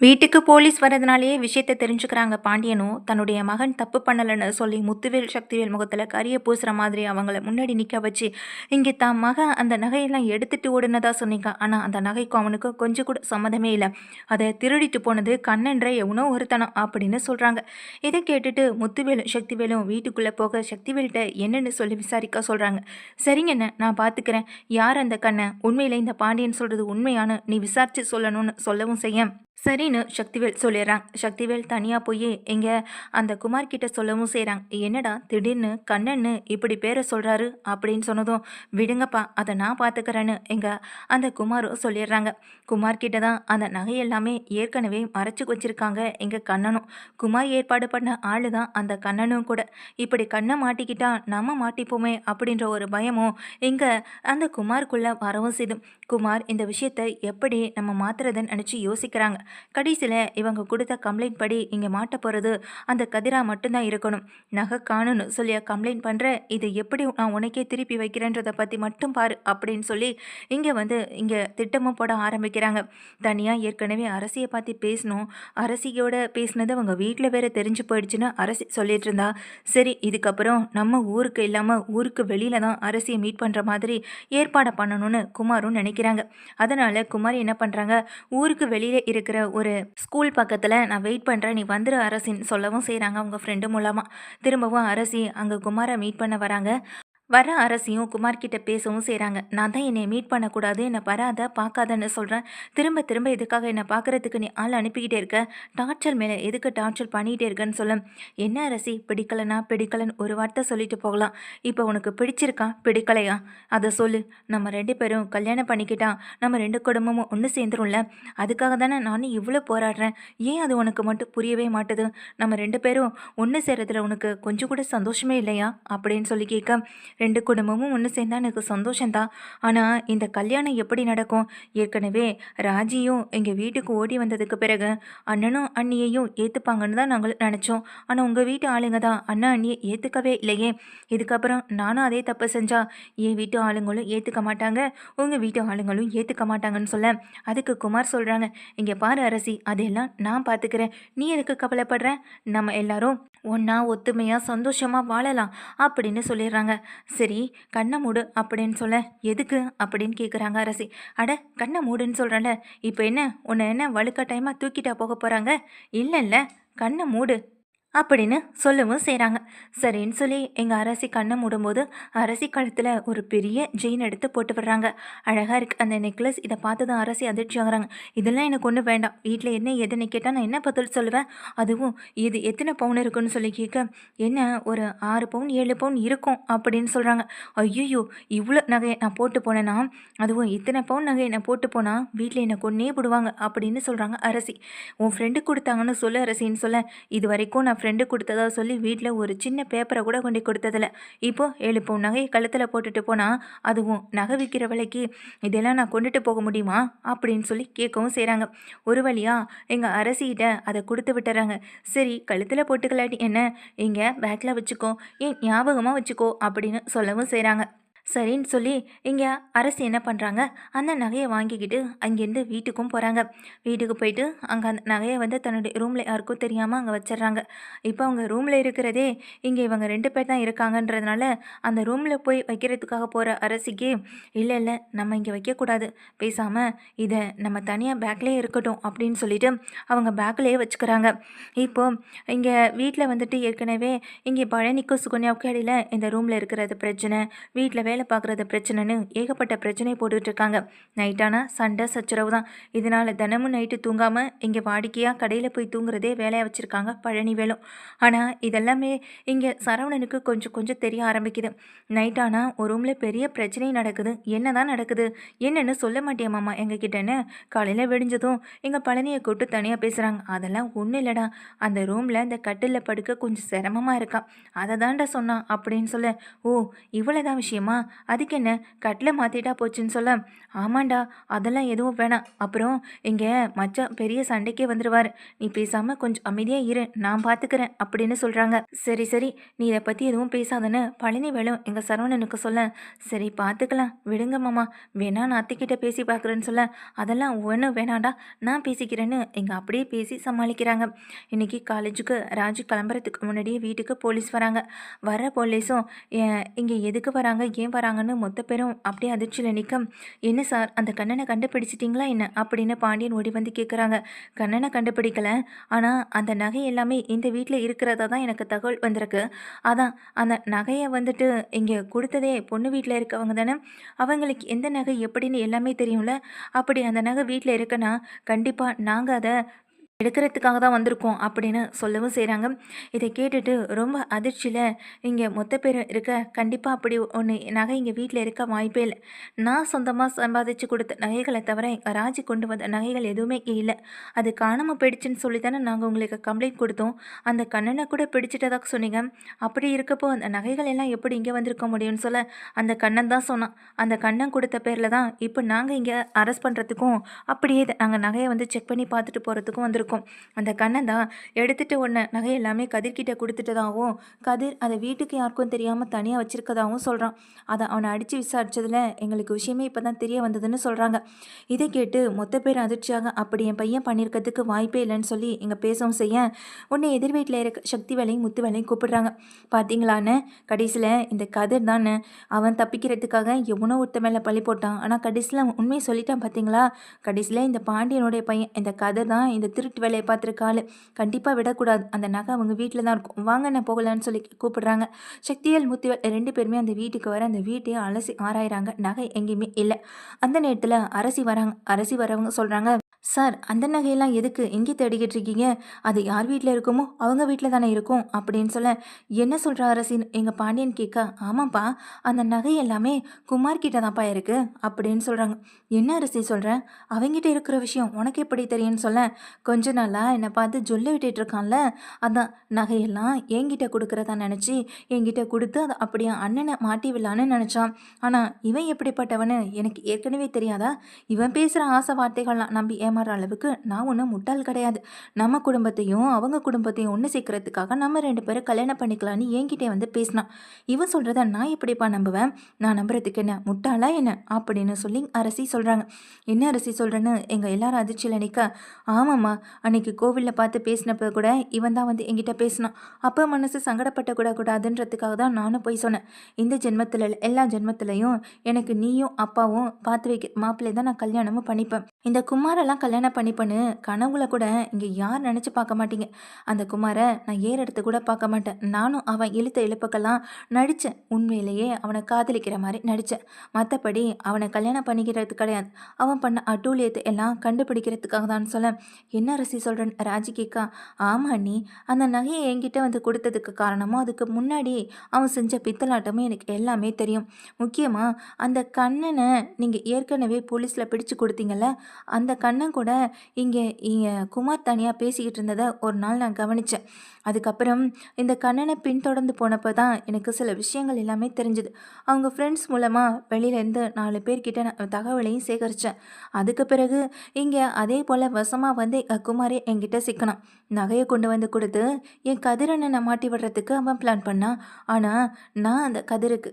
வீட்டுக்கு போலீஸ் வரதுனாலேயே விஷயத்தை தெரிஞ்சுக்கிறாங்க பாண்டியனும். தன்னுடைய மகன் தப்பு பண்ணலைன்னு சொல்லி முத்துவேல் சக்திவேல் முகத்தில் கரிய பூசுகிற மாதிரி அவங்கள முன்னாடி நிற்க வச்சு இங்கே தான் மகன் அந்த நகையெல்லாம் எடுத்துட்டு ஓடுனதா சொன்னீங்க. ஆனால் அந்த நகைக்கும் அவனுக்கு கொஞ்சம் கூட சம்மதமே இல்லை. அதை திருடிட்டு போனது கண்ணன்ற எவனோ ஒருத்தனம் அப்படின்னு சொல்கிறாங்க இதை கேட்டுட்டு முத்துவேலும் சக்திவேலும் வீட்டுக்குள்ளே போக சக்திவேல்கிட்ட என்னென்னு சொல்லி விசாரிக்க சொல்கிறாங்க சரிங்கண்ணே நான் பார்த்துக்கிறேன் யார் அந்த கண்ணை? உண்மையில் இந்த பாண்டியன் சொல்கிறது உண்மையான நீ விசாரித்து சொல்லணும்னு சொல்லவும் செய்ய. சரின்னு சக்திவேல் சொல்லிடுறான். சக்திவேல் தனியாக போய் எங்கே அந்த குமார் கிட்ட சொல்லவும் செய்கிறாங்க என்னடா திடீர்னு கண்ணன்னு இப்படி பேரை சொல்கிறாரு அப்படின்னு சொன்னதும் விடுங்கப்பா அதை நான் பார்த்துக்கிறேன்னு எங்கள் அந்த குமாரும் சொல்லிடுறாங்க. குமார் கிட்ட தான் அந்த நகை எல்லாமே ஏற்கனவே மறைச்சு வச்சுருக்காங்க எங்கள் கண்ணனும். குமார் ஏற்பாடு பண்ண ஆள் தான் அந்த கண்ணனும் கூட. இப்படி கண்ணை மாட்டிக்கிட்டா நம்ம மாட்டிப்போமே அப்படின்ற ஒரு பயமும் இங்கே அந்த குமாருக்குள்ளே வரவும் செய்தும் குமார் இந்த விஷயத்தை எப்படி நம்ம மாத்துறதுன்னு நினச்சி யோசிக்கிறாங்க. கடைசியில் இவங்க கொடுத்த கம்ப்ளைண்ட் படி இங்கே மாட்ட போகிறது அந்த கதிரா மட்டும்தான் இருக்கணும். நகை காணும்னு சொல்லி கம்ப்ளைண்ட் பண்ணுற இது எப்படி நான் உனக்கே திருப்பி வைக்கிறேன்றதை பற்றி மட்டும் பாரு அப்படின்னு சொல்லி இங்கே வந்து இங்கே திட்டமும் போட ஆரம்பிக்கிறாங்க. தனியாக ஏற்கனவே அரசியை பார்த்து பேசணும். அரசியோட பேசினது அவங்க வீட்டில் வேற தெரிஞ்சு போயிடுச்சுன்னு அரசி சொல்லிட்டு இருந்தா. சரி இதுக்கப்புறம் நம்ம ஊருக்கு இல்லாமல் ஊருக்கு வெளியில தான் அரசியை மீட் பண்ணுற மாதிரி ஏற்பாடை பண்ணணும்னு குமாரும் நினைக்கிறாங்க அதனால் குமார் என்ன பண்ணுறாங்க ஊருக்கு வெளியில் இருக்கிற ஒரு ஸ்கூல் பக்கத்தில் நான் வெயிட் பண்ணுறேன் நீ வந்துரு அரசின்னு சொல்லவும் செய்கிறாங்க அவங்க ஃப்ரெண்டு மூலமாக திரும்பவும் அரசி அங்கே குமாரை மீட் பண்ண வராங்க. வர அரசியும் குமார் கிட்ட பேசவும் செய்கிறாங்க நான் தான் என்னை மீட் பண்ணக்கூடாது என்னை வராத பார்க்காதன்னு சொல்கிறேன் திரும்ப திரும்ப இதுக்காக என்னை பார்க்குறதுக்கு நீ ஆள் அனுப்பிக்கிட்டே இருக்க? டார்ச்சர் மேலே எதுக்கு டார்ச்சர் பண்ணிகிட்டே இருக்கேன்னு சொல்ல. என்ன அரசி பிடிக்கலனா பிடிக்கலன்னு ஒரு வார்த்தை சொல்லிட்டு போகலாம். இப்போ உனக்கு பிடிச்சிருக்கா? பிடிக்கலையா? அதை சொல்லு. நம்ம ரெண்டு பேரும் கல்யாணம் பண்ணிக்கிட்டா நம்ம ரெண்டு குடும்பமும் ஒன்று சேர்ந்துரும்ல. அதுக்காக தானே நானும் இவ்வளோ போராடுறேன். ஏன் அது உனக்கு மட்டும் புரியவே மாட்டுது? நம்ம ரெண்டு பேரும் ஒன்று சேர்றதுல உனக்கு கொஞ்சம் கூட சந்தோஷமே இல்லையா? அப்படின்னு சொல்லி கேட்க. ரெண்டு குடும்பமும் ஒன்று சேர்ந்தா எனக்கு சந்தோஷந்தான் ஆனால் இந்த கல்யாணம் எப்படி நடக்கும்? ஏற்கனவே ராஜியும் எங்கள் வீட்டுக்கு ஓடி வந்ததுக்கு பிறகு அண்ணனும் அண்ணியையும் ஏற்றுப்பாங்கன்னு தான் நாங்கள் நினச்சோம். ஆனால் உங்கள் வீட்டு ஆளுங்க தான் அண்ணா அண்ணியை ஏற்றுக்கவே இல்லையே. இதுக்கப்புறம் நானும் அதே தப்பு செஞ்சா என் வீட்டு ஆளுங்களும் ஏற்றுக்க மாட்டாங்க உங்கள் வீட்டு ஆளுங்களும் ஏற்றுக்க மாட்டாங்கன்னு சொல்ல. அதுக்கு குமார் சொல்கிறாங்க இங்கே பாரு அரசி அதெல்லாம் நான் பார்த்துக்கிறேன் நீ எதுக்கு கவலைப்படுற? நம்ம எல்லாரும் ஒன்றா ஒத்துமையாக சந்தோஷமாக வாழலாம் அப்படின்னு சொல்லிடுறாங்க. சரி கண்ணை மூடு அப்படின்னு சொல்ல எதுக்கு அப்படின்னு கேட்குறாங்க அரசி. அட கண்ணை மூடுன்னு சொல்கிறேன்ல இப்போ என்ன உன்னை என்ன வலுக்கட்டாயமாக தூக்கிட்டா போக போகிறாங்க இல்லை இல்லை கண்ணை மூடு அப்படின்னு சொல்லவும் செய்கிறாங்க சரின்னு சொல்லி எங்கள் அரசி கண்ணை மூடும்போது அரசி கழுத்தில் ஒரு பெரிய ஜெயின் எடுத்து போட்டு விடுறாங்க. அழகாக இருக்குது அந்த நெக்லஸ் இதை பார்த்து தான் அரசி அதிர்ச்சி ஆகுறாங்க. இதெல்லாம் எனக்கு ஒன்றும் வேண்டாம். வீட்டில் என்ன எதுன்னு கேட்டால் நான் என்ன பதில் சொல்லுவேன்? அதுவும் இது எத்தனை பவுன் இருக்குன்னு சொல்லி கேட்க என்ன ஒரு ஆறு பவுன் ஏழு பவுன் இருக்கும் அப்படின்னு சொல்கிறாங்க ஐயோ இவ்வளோ நகையை நான் போட்டு போனேன்னா அதுவும் இத்தனை பவுன் நகையை நான் போட்டு போனால் வீட்டில் என்னை கொன்னே போடுவாங்க அப்படின்னு சொல்கிறாங்க அரசி. உன் ஃப்ரெண்டு கொடுத்தாங்கன்னு சொல்லு அரசின்னு சொல்ல. இது வரைக்கும் நான் ஃப்ரெண்டு கொடுத்ததா சொல்லி வீட்டில் ஒரு சின்ன பேப்பரை கூட கொண்டு கொடுத்ததில்ல. இப்போ ஏழு பவுன் நகையை கழுத்தில் போட்டுட்டு போனால் அதுவும் நகை விற்கிற விலைக்கு இதெல்லாம் நான் கொண்டுட்டு போக முடியுமா? அப்படின்னு சொல்லி கேட்கவும் செய்கிறாங்க ஒரு வழியாக எங்கள் அரசிகிட்ட அதை கொடுத்து விட்டுறாங்க. சரி கழுத்தில் போட்டுக்கலாட்டி என்ன? இங்கே பேக்கில் வச்சுக்கோ. ஏன் ஞாபகமாக வச்சுக்கோ அப்படின்னு சொல்லவும் செய்கிறாங்க சரின்னு சொல்லி இங்கே அரசு என்ன பண்ணுறாங்க அந்த நகையை வாங்கிக்கிட்டு அங்கேருந்து வீட்டுக்கும் போகிறாங்க வீட்டுக்கு போயிட்டு அங்கே அந்த நகையை வந்து தன்னுடைய ரூமில் யாருக்கும் தெரியாமல் அங்கே வச்சிடுறாங்க. இப்போ அவங்க ரூமில் இருக்கிறதே இங்கே இவங்க ரெண்டு பேர் தான் இருக்காங்கன்றதுனால அந்த ரூமில் போய் வைக்கிறதுக்காக போகிற அரசிக்கு இல்லை இல்லை நம்ம இங்கே வைக்கக்கூடாது. பேசாமல் இதை நம்ம தனியாக பேக்லேயே இருக்கட்டும் அப்படின்னு சொல்லிட்டு அவங்க பேக்லேயே வச்சுக்கிறாங்க. இப்போ இங்கே வீட்டில் வந்துட்டு ஏற்கனவே இங்கே பழனிக்கும் சுகன்யாவுக்கும் இடையில இந்த ரூமில் இருக்கிறது பிரச்சனை. வீட்டில் வேலை பார்க்குறது பிரச்சனைன்னு ஏகப்பட்ட பிரச்சனை போட்டுட்ருக்காங்க. நைட்டானால் நைட்டானா சண்டை சச்சரவு தான். இதனால் தினமும் நைட்டு தூங்காமல் இங்கே வாடிக்கையாக கடையில் போய் தூங்குறதே வேலையாக வச்சுருக்காங்க பழனி வேலும் ஆனால் இதெல்லாமே இங்கே சரவணனுக்கு கொஞ்சம் கொஞ்சம் தெரிய ஆரம்பிக்குது. நைட்டானா ஒரு ரூமில் பெரிய பிரச்சனை நடக்குது. என்ன தான் நடக்குது? என்னென்னு சொல்ல மாட்டேன் மாமா எங்ககிட்டன்னு? காலையில் வெடிஞ்சதும் எங்கள் பழனியை கூப்பிட்டு தனியாக பேசுகிறாங்க அதெல்லாம் ஒன்றும் இல்லைடா. அந்த ரூமில் இந்த கட்டிலில் படுக்க கொஞ்சம் சிரமமாக இருக்கா. அதை தான்டா சொன்னான் அப்படின்னு சொல்ல ஓ இவ்வளோதான் விஷயமா? அதுக்கு என்ன? கட்டில் மாற்றிட்டா போச்சுன்னு சொல்ல. ஆமாண்டா அதெல்லாம் எதுவும் வேணாம். அப்புறம் இங்கே மச்சான் பெரிய சண்டைக்கே வந்துடுவார் நீ பேசாமல் கொஞ்சம் அமைதியாக இரு நான் பார்த்துக்கிறேன் அப்படின்னு சொல்கிறாங்க சரி சரி நீ இதை பற்றி எதுவும் பேசாதன்னு பழனி வேலும் எங்கள் சரவணனுக்கு சொல்ல. சரி பார்த்துக்கலாம் விடுங்க மாமா வேணா நான் அத்தைக்கிட்ட பேசி பார்க்குறேன்னு சொல்ல. அதெல்லாம் ஒன்றும் வேணாண்டா நான் பேசிக்கிறேன்னு எங்கள் அப்படியே பேசி சமாளிக்கிறாங்க. இன்றைக்கி காலேஜுக்கு ராஜு கிளம்புறதுக்கு முன்னாடியே வீட்டுக்கு போலீஸ் வராங்க. வர போலீஸும் இங்கே எதுக்கு வராங்க? ஏன் வராங்கன்னு மொத்த பேரும் அப்படியே அதிர்ச்சியில் நிற்க என்ன சார் அந்த கண்ணனை கண்டுபிடிச்சிட்டிங்களா என்ன? அப்படின்னு பாண்டியன் ஓடி வந்து கேட்குறாங்க கண்ணனை கண்டுபிடிக்கல. ஆனால் அந்த நகை எல்லாமே இந்த வீட்டில் இருக்கிறதா தான் எனக்கு தகவல் வந்திருக்கு. அதான் அந்த நகையை வந்துட்டு இங்கே கொடுத்ததே பொண்ணு வீட்டில் இருக்கவங்க தானே. அவங்களுக்கு எந்த நகை எப்படின்னு எல்லாமே தெரியும்ல. அப்படி அந்த நகை வீட்டில் இருக்குன்னா கண்டிப்பாக நாங்கள் அதை எடுக்கிறதுக்காக தான் வந்திருக்கோம் அப்படின்னு சொல்லவும் செய்கிறாங்க இதை கேட்டுட்டு ரொம்ப அதிர்ச்சியில் இங்கே மொத்த பேர் இருக்க கண்டிப்பாக அப்படி ஒன்று நகை இங்கே வீட்டில் இருக்க வாய்ப்பே இல்லை. நான் சொந்தமாக சம்பாதிச்சு கொடுத்த நகைகளை தவிர எங்கள் ராஜி கொண்டு வந்த நகைகள் எதுவுமே இல்லை. அது காணாமல் போயிடுச்சுன்னு சொல்லி தானே நாங்கள் உங்களுக்கு கம்ப்ளைண்ட் கொடுத்தோம். அந்த கண்ணனை கூட பிடிச்சிட்டதாக சொன்னீங்க. அப்படி இருக்கப்போ அந்த நகைகள் எல்லாம் எப்படி இங்கே வந்திருக்க முடியும்னு சொல்ல அந்த கண்ணன் தான் சொன்னான். அந்த கண்ணன் கொடுத்த பேரில் தான் இப்போ நாங்கள் இங்கே அரெஸ்ட் பண்ணுறதுக்கும் அப்படியே நாங்கள் நகையை வந்து செக் பண்ணி பார்த்துட்டு போகிறதுக்கும் வந்திருக்கோம். இருக்கும். அந்த கண்ணன் தான் எடுத்துகிட்டு ஒன்று நகை எல்லாமே கதிர்கிட்ட கொடுத்துட்டதாகவும் கதிர் அதை வீட்டுக்கு யாருக்கும் தெரியாமல் தனியாக வச்சுருக்கதாகவும் சொல்கிறான் அதை அவனை அடித்து விசாரித்ததில் எங்களுக்கு விஷயமே இப்போ தான் தெரிய வந்ததுன்னு சொல்கிறாங்க இதை கேட்டு மொத்த பேர் அதிர்ச்சியாக அப்படி என் பையன் பண்ணியிருக்கிறதுக்கு வாய்ப்பே இல்லைன்னு சொல்லி எங்கள் பேசவும் செய்ய உன்னை எதிர் வீட்டில் இருக்க சக்தி வேலையும் முத்து வேலையும் கூப்பிடுறாங்க. பார்த்தீங்களான்னு கடைசியில் இந்த கதிர் தானே? அவன் தப்பிக்கிறதுக்காக எவனோ ஒருத்த மேலே பழி போட்டான். ஆனால் கடைசியில் அவன் உண்மையை சொல்லிட்டான் பார்த்தீங்களா கடைசியில் இந்த பாண்டியனுடைய பையன் இந்த கதை தான் இந்த திருட்டு வேலையை பார்த்துருக்காள் கண்டிப்பாக விடக்கூடாது. அந்த நகை அவங்க வீட்டில் தான் இருக்கும். வாங்க நான் போகலான்னு சொல்லி கூப்பிடுறாங்க. சக்தியல் முத்திவேல் ரெண்டு பேருமே அந்த வீட்டுக்கு வர அந்த வீட்டையே அலசி ஆராயிறாங்க. நகை எங்கேயுமே இல்லை. அந்த நேரத்தில் அரசி வராங்க. அரசி வரவங்க சொல்கிறாங்க சார் அந்த நகையெல்லாம் எதுக்கு? எங்கே தேடிக்கிட்டு இருக்கீங்க அது யார் வீட்டில் இருக்குமோ அவங்க வீட்டில் தானே இருக்கும் அப்படின்னு சொல்ல என்ன சொல்கிற அரசின்? எங்கள் பாண்டியன் கேட்க ஆமாப்பா அந்த நகை எல்லாமே குமார் கிட்ட தான்ப்பா இருக்கு அப்படின்னு சொல்கிறாங்க என்ன அரசி சொல்கிறேன் அவங்ககிட்ட இருக்கிற விஷயம் உனக்கு எப்படி தெரியும்னு சொல்ல கொஞ்ச நாளாக என்னை பார்த்து சொல்ல விட்டுட்டு இருக்கான்ல அதான் நகையெல்லாம் என்கிட்ட கொடுக்குறதா நினச்சி என்கிட்ட கொடுத்து அதை அப்படியே அண்ணனை மாட்டி விடலான்னு நினச்சான். ஆனால் இவன் எப்படிப்பட்டவனு எனக்கு ஏற்கனவே தெரியாதா? இவன் பேசுகிற ஆசை வார்த்தைகள்லாம் நம்பி ஏமாற அளவுக்கு நான் ஒன்றும் முட்டாள் கிடையாது. நம்ம குடும்பத்தையும் அவங்க குடும்பத்தையும் ஒன்று சேர்க்கறதுக்காக நம்ம ரெண்டு பேரும் கல்யாணம் பண்ணிக்கலான்னு என்கிட்டே வந்து பேசினான். இவன் சொல்கிறத நான் எப்படிப்பா நம்புவேன்? நான் நம்புறதுக்கு என்ன முட்டாளா என்ன? அப்படின்னு சொல்லி அரசி சொல்கிறாங்க என்ன அரசி சொல்கிறேன்னு எங்கள் எல்லாரும் அதிர்ச்சியில் நிற்க ஆமாம்மா அன்னைக்கு கோவிலில் பார்த்து பேசினப்போ கூட இவன் தான் வந்து என்கிட்ட பேசினான். அப்போ மனசு சங்கடப்பட்ட கூட கூடாதுன்றதுக்காக தான் நானும் போய் சொன்னேன். இந்த ஜென்மத்தில் எல்லா ஜென்மத்திலையும் எனக்கு நீயும் அப்பாவும் பார்த்து வைக்க மாப்பிள்ளை தான் நான் கல்யாணமும் பண்ணிப்பேன். இந்த குமாரெல்லாம் கல்யாணம் பண்ணிப்பேன்னு கனவுல கூட இங்கே யார் நினச்சி பார்க்க மாட்டீங்க. அந்த குமாரை நான் ஏற எடுத்து கூட பார்க்க மாட்டேன். நானும் அவன் இழுத்த இழுப்புக்கெல்லாம் நடித்தேன் உண்மையிலேயே அவனை காதலிக்கிற மாதிரி நடித்தேன் மற்றபடி அவனை கல்யாணம் பண்ணிக்கிறது கிடையாது. அவன் பண்ண அட்டூழியத்தை எல்லாம் கண்டுபிடிக்கிறதுக்காக தான் சொல்ல. என்ன ரசி சொல்கிறேன் ராஜி கேக்கா. ஆமா நீ அந்த நகையை என்கிட்ட வந்து கொடுத்ததுக்கு காரணமோ அதுக்கு முன்னாடி அவன் செஞ்ச பித்தலாட்டமும் எனக்கு எல்லாமே தெரியும். முக்கியமாக அந்த கண்ணனை நீங்கள் ஏற்கனவே போலீஸில் பிடிச்சு கொடுத்தீங்கல்ல அந்த கண்ணன் கூட இங்கே இங்கே குமார் தனியாக பேசிக்கிட்டு இருந்ததை ஒரு நாள் நான் கவனித்தேன் அதுக்கப்புறம் இந்த கண்ணனை பின்தொடர்ந்து போனப்போ தான் எனக்கு சில விஷயங்கள் எல்லாமே தெரிஞ்சுது. அவங்க ஃப்ரெண்ட்ஸ் மூலமாக வெளியிலேருந்து நாலு பேர்கிட்ட நான் தகவலையும் சேகரித்தேன் அதுக்கு பிறகு இங்கே அதே போல் வசமாக வந்து குமாரே என்கிட்ட சிக்கனான். நகையை கொண்டு வந்து கொடுத்து என் கதிரனை மாட்டி விடுறதுக்கு அவன் பிளான் பண்ணான் ஆனால் நான் அந்த கதிருக்கு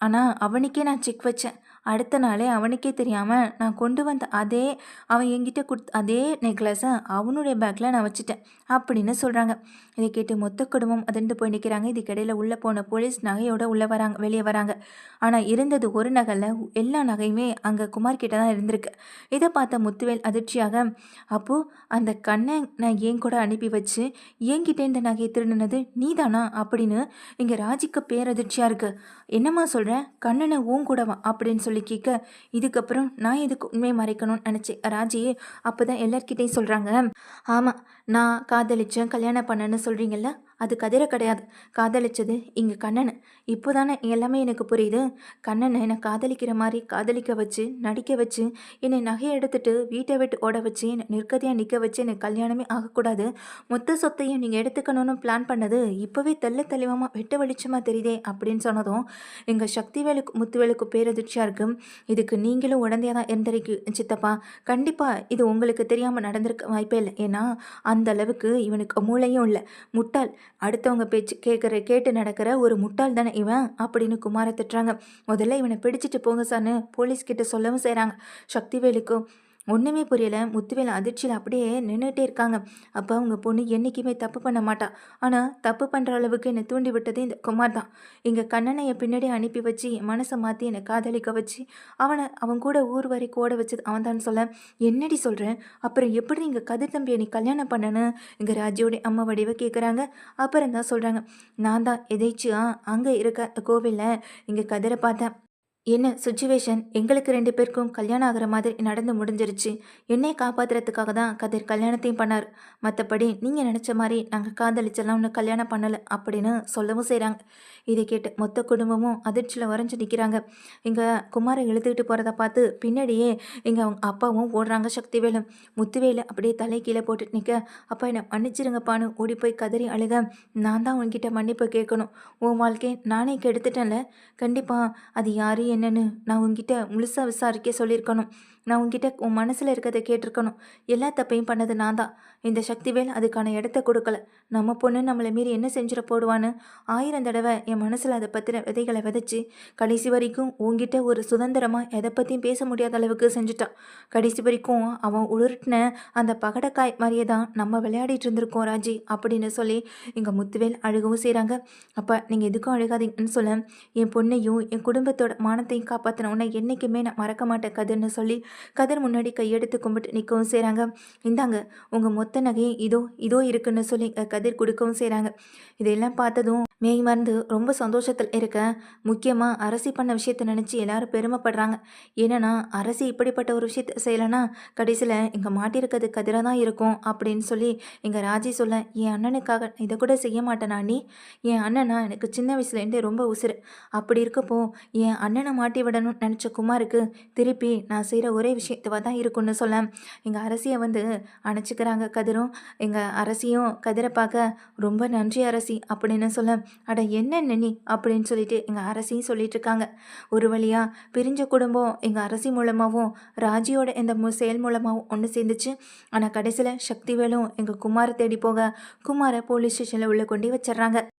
ஆனால் அவனுக்கே நான் செக் வச்சேன். அடுத்த நாளே அவனுக்கே தெரியாமல் நான் கொண்டு வந்த அதே அவன் என்கிட்ட கொடுத்த அதே நெக்லஸை அவனுடைய பேக்கில் நான் வச்சுட்டேன் அப்படின்னு சொல்கிறாங்க இதை கேட்டு மொத்த குடும்பம் அதிர்ந்து போய் நிற்கிறாங்க இதுக்கிடையில் உள்ளே போன போலீஸ் நகையோட உள்ளே வராங்க வெளியே வராங்க. ஆனால் இருந்தது ஒரு நகையில் எல்லா நகையுமே அங்கே குமார் கிட்ட தான் இருந்திருக்கு. இதை பார்த்த முத்துவேல் அதிர்ச்சியாக அப்போது அந்த கண்ணை நான் ஏன் கூட அனுப்பி வச்சு என்கிட்ட இந்த நகையை திருடினது நீதானா? அப்படின்னு இங்கே ராஜிக்கு பேரதிர்ச்சியாக இருக்குது என்னம்மா சொல்கிறேன் கண்ணனை ஊங்கூடவா அப்படின்னு சொல்லி கேட்க இதுக்கப்புறம் நான் எதுக்கு உண்மையை மறைக்கணும்னு நினச்சேன்? ராஜி அப்போ தான் எல்லார்கிட்டையும் சொல்கிறாங்க ஆமாம் நான் காதலிச்சேன் கல்யாணம் பண்ணேன்னு சொல்கிறீங்கல்ல அது கதிரை கிடையாது. காதலிச்சது இங்கே கண்ணனை. இப்போ தானே எல்லாமே எனக்கு புரியுது. கண்ணனை என்னை காதலிக்கிற மாதிரி காதலிக்க வச்சு நடிக்க வச்சு என்னை நகையை எடுத்துட்டு வீட்டை விட்டு ஓட வச்சு என்னை நிற்கதையாக நிற்க வச்சு எனக்கு கல்யாணமே ஆகக்கூடாது. மொத்த சொத்தையும் நீங்கள் எடுத்துக்கணும்னு பிளான் பண்ணது இப்போவே தெள்ள தெளிவமாக வெட்ட வெளிச்சமாக தெரியுதே அப்படின்னு சொன்னதும் எங்கள் சக்திவேலுக்கு முத்துவேலுக்கு பேரதிர்ச்சியாக இருக்கு. இதுக்கு நீங்களும் உடந்தையாக தான் இருந்திருக்கு சித்தப்பா. கண்டிப்பாக இது உங்களுக்கு தெரியாமல் நடந்திருக்க வாய்ப்பே இல்லை. ஏன்னா அந்த அளவுக்கு இவனுக்கு மூளையும் இல்லை. முட்டாள். அடுத்தவங்க பேச்சு கேட்குற கேட்டு நடக்கிற ஒரு முட்டாள் தானே இவன்? அப்படின்னு குமாரை திட்டுறாங்க. முதல்ல இவனை பிடிச்சிட்டு போங்க சார்னு போலீஸ்கிட்ட சொல்லவும் செய்கிறாங்க சக்திவேலுக்கும் ஒன்றுமே புரியல. முத்துவேல் அதிர்ச்சியில் அப்படியே நின்றுட்டே இருக்காங்க. அப்போ அவங்க பொண்ணு என்றைக்குமே தப்பு பண்ண மாட்டா. ஆனால் தப்பு பண்ணுற அளவுக்கு என்னை தூண்டி விட்டது இந்த குமார் தான். எங்கள் கண்ணனை என் பின்னாடி அனுப்பி வச்சு என் மனசை மாற்றி என்னை காதலிக்க வச்சு அவனை அவன் கூட ஊர் வரைக்கும் ஓட வச்சது அவன் தான் சொல்ல. என்னடி சொல்கிறேன் அப்புறம் எப்படி எங்கள் கதிர் தம்பியை நீ கல்யாணம் பண்ணனு? இங்கே ராஜியோடைய அம்மா வடிவை கேட்குறாங்க அப்புறம் தான் சொல்கிறாங்க நான் தான் எதேச்சியா அங்கே இருக்க கோவிலில் இங்கே கதிரை பார்த்தேன். என்ன சுச்சுவேஷன்? எங்களுக்கு ரெண்டு பேருக்கும் கல்யாணம் ஆகிற மாதிரி நடந்து முடிஞ்சிருச்சு. என்னை காப்பாத்துறதுக்காக தான் கதிர் கல்யாணத்தையும் பண்ணார். மற்றபடி நீங்கள் நினச்ச மாதிரி நாங்கள் காதலிச்செல்லாம் ஒன்று கல்யாணம் பண்ணலை அப்படின்னு சொல்லவும் செய்கிறாங்க இதை கேட்டு மொத்த குடும்பமும் அதிர்ச்சியில் வரைஞ்சி நிற்கிறாங்க இங்கே குமாரை எழுதுகிட்டு போகிறத பார்த்து பின்னாடியே இங்கே அவங்க அப்பாவும் ஓடுறாங்க சக்திவேலும் முத்துவேலு அப்படியே தலை கீழே போட்டு நிற்க அப்பா என்னை மன்னிச்சிருங்கப்பான்னு ஓடி போய் கதறி அழுக. நான் தான் உன்கிட்ட மன்னிப்பு கேட்கணும். உன் வாழ்க்கையை நானே கெடுத்துட்டேன்ல. கண்டிப்பாக அது யாரையும் என்னன்னு நான் உங்ககிட்ட முழுசாக விசாரிக்க சொல்லியிருக்கணும். நான் உங்ககிட்ட உன் மனசில் இருக்கிறத கேட்டிருக்கணும். எல்லா தப்பையும் பண்ணது நான் தான். இந்த சக்திவேல் அதுக்கான இடத்த கொடுக்கல. நம்ம பொண்ணு நம்மளை மீறி என்ன செஞ்சிட போடுவான்னு ஆயிரம் தடவை என் மனசில் அதை பற்றின விதைகளை விதைச்சி கடைசி வரைக்கும் உங்ககிட்ட ஒரு சுதந்திரமாக எதை பற்றியும் பேச முடியாத அளவுக்கு செஞ்சுட்டான் கடைசி வரைக்கும் அவன் உருட்டின அந்த பகடக்காய் மாதிரியே தான் நம்ம விளையாடிட்டு இருந்திருக்கோம் ராஜி அப்படின்னு சொல்லி எங்கள் முத்துவேல் அழுகவும் செய்கிறாங்க அப்போ நீங்கள் எதுக்கும் அழுகாதீங்கன்னு சொல்ல என் பொண்ணையும் என் குடும்பத்தோட மானத்தையும் காப்பாற்றின உன்னை என்றைக்குமே நான் மறக்க மாட்டேன் கதுன்னு சொல்லி கதிர் முன்னாடி கையெடுத்து கும்பிட்டு நிற்கவும் செய்கிறாங்க இந்தாங்க உங்கள் மொத்த நகையும் இதோ இதோ இருக்குன்னு சொல்லி கதிர் கொடுக்கவும் செய்கிறாங்க இதெல்லாம் பார்த்ததும் மேய் மறந்து ரொம்ப சந்தோஷத்தில் இருக்க முக்கியமாக அரசி பண்ண விஷயத்தை நினச்சி எல்லாரும் பெருமைப்படுறாங்க. ஏன்னா அரசி இப்படிப்பட்ட ஒரு விஷயத்தை செய்யலைன்னா கடைசியில் இங்கே மாட்டிருக்கிறது கதிராக தான் இருக்கும் அப்படின்னு சொல்லி எங்கள் ராஜி சொல்ல என் அண்ணனுக்காக இதை கூட செய்ய மாட்டேனா நீ? என் அண்ணனா எனக்கு சின்ன வயசுலேருந்தே ரொம்ப உசுறு. அப்படி இருக்கப்போ என் அண்ணனை மாட்டி விடணும்னு நினச்ச குமாருக்கு திருப்பி நான் செய்கிற ஒரு விஷயத்துவா தான் இருக்கும்னு சொல்ல. எங்கள் அரசியை வந்து அணைச்சிக்கிறாங்க கதிரும். எங்கள் அரசியும் கதிரை பார்க்க ரொம்ப நன்றி அரசி அப்படின்னு சொல்ல. அட என்ன நீ அப்படின்னு சொல்லிட்டு எங்கள் அரசியும் சொல்லிட்டு இருக்காங்க ஒரு வழியாக பிரிஞ்ச குடும்பம் எங்கள் அரசி மூலமாகவும் ராஜியோட இந்த மு செயல் மூலமாகவும் ஒன்று சேர்ந்துச்சு. ஆனால் கடைசியில் சக்திவேலும் எங்கள் குமாரை தேடி போக குமாரை போலீஸ் ஸ்டேஷனில் உள்ள கொண்டு வச்சிடுறாங்க.